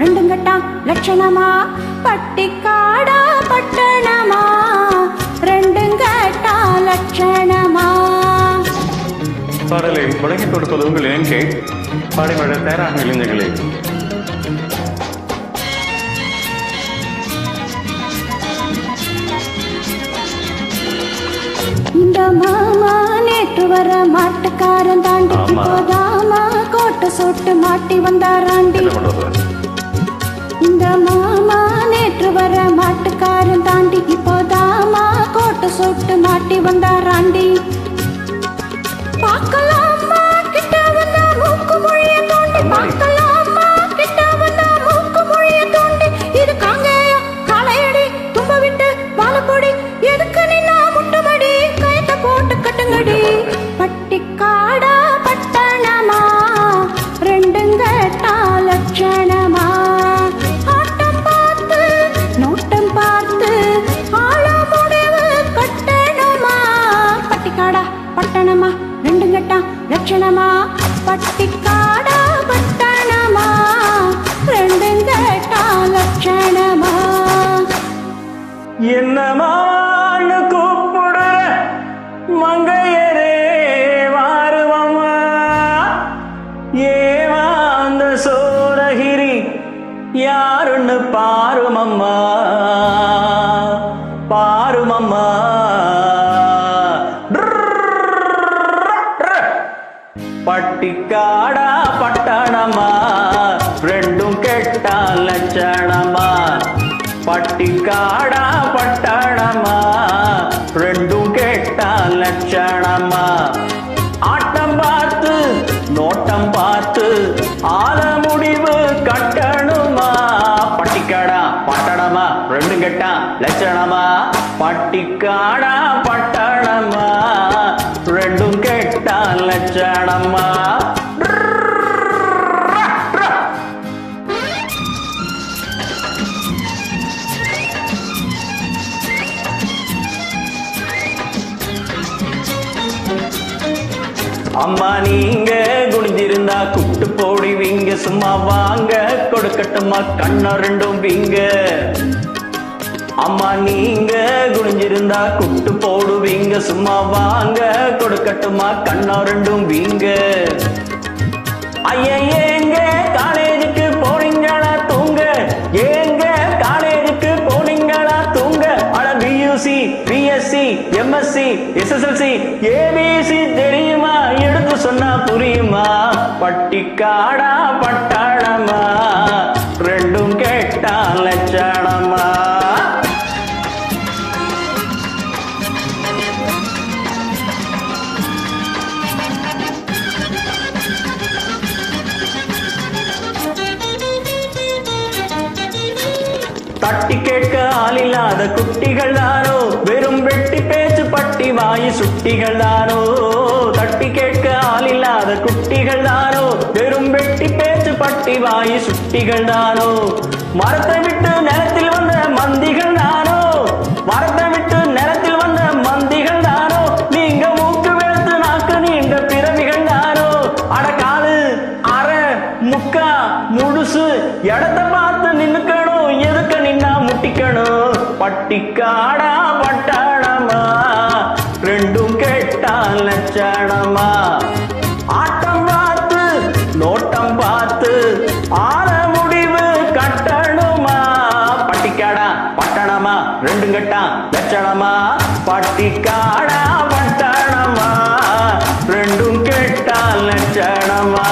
லட்சணமா? பட்டிக்காடா பட்டணமா? ரெண்டும் கேட்டா லட்சணமா? பாடலை வழங்கிக் கொடுப்பது உங்கள் எங்கே பாடிமழ தயாராக இளைஞர்களே. இந்த மாமா நேற்று வர மாட்டுக்காரன் தாண்டி ஆமா. இப்போதாமா கோட்டை சொட்டு மாட்டி வந்தாராண்டி. இந்த மாமா நேற்று வர மாட்டுக்காரன் தாண்டி இப்போ தாமா கோட்டை சொட்டு மாட்டி வந்தாராண்டி பார்க்கலாம் கிட்ட வந்த மூக்கு மொழிய தோண்டி அம்மாடி. கண்ணு பாருமம்மா பாருமம்மா. பட்டிக்காடா பட்டணமா ரெண்டும் கெட்டா லட்சணமா. பட்டிக்காடா பட்ட லட்சணமா? பட்டிக்காடா பட்டணமா? ரெண்டும் கெட்டா லட்சணமா? அம்மா நீங்க குடிஞ்சிருந்தா குட்டு போடுவீங்க. சும்மா வாங்க கொடுக்கட்டுமா? கண்ணா ரெண்டும் வீங்க. அம்மா நீங்க குடிஞ்சிருந்தா குட்டு போடுவீங்க. சும்மா வாங்க கொடுக்கட்டுமா? கண்ணா ரெண்டும் வீங்க. ஐயா ஏங்க காலேஜுக்கு போனீங்களா? தூங்க. ஏங்க காலேஜுக்கு போனீங்களா? தூங்க. அட PUC BSc MSc SSLC ABC தெரியுமா? எடுத்து சொன்னா புரியுமா? பட்டிக்காடா பட்டாளமா? ஆளில்லாத குட்டிகள் தானோ வெறும் வெட்டி பேச்சு பட்டி வாயு சுட்டிகள் தானோ தட்டி கேட்க ஆளில்லாத குட்டிகள் தானோ வெறும் வெட்டி பேச்சு பட்டி வாயு சுட்டிகள் தானோ மரத்தை விட்டு நிலத்தில் வந்த மந்திகள் தானோ பட்டிக்காடா பட்டாளமா ரெண்டும் கேட்டா லட்சணமா ஆட்டம் பார்த்து நோட்டம் பார்த்து ஆள முடிவு கட்டணுமா? பட்டிக்காடா பட்டணமா? ரெண்டும் கட்டா லட்சணமா பட்டிக்காடா பட்டணமா? ரெண்டும் கேட்டா லட்சணமா